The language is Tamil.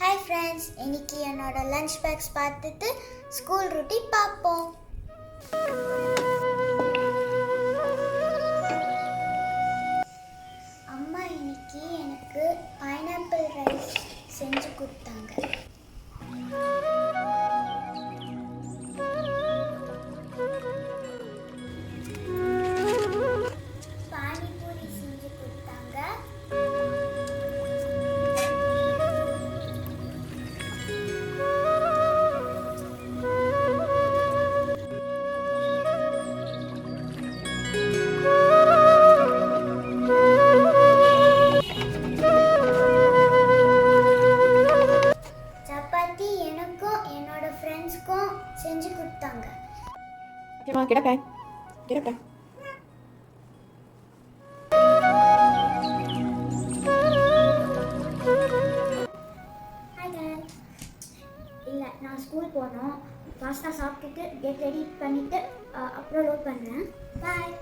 ஹாய் ஃப்ரெண்ட்ஸ் இன்னைக்கு என்னோட லஞ்ச் பேக்ஸ் பார்த்துட்டு ஸ்கூல் ரொட்டி பார்ப்போம். அம்மா இன்னைக்கு எனக்கு பைனாப்பிள் ரைஸ் செஞ்சு கொடுத்தாங்க. சப்பாத்தி எனக்கும் என்னோட ஃப்ரெண்ட்ஸ்க்கும் செஞ்சு கொடுத்தாங்க. ஓகேம்மா டாட் இல்லை நான் ஸ்கூல் போனோம். ஃபாஸ்ட்டாக சாப்பிட்டுட்டு கெட் ரெடி பண்ணிவிட்டு லோட் பண்ணுறேன் பாய்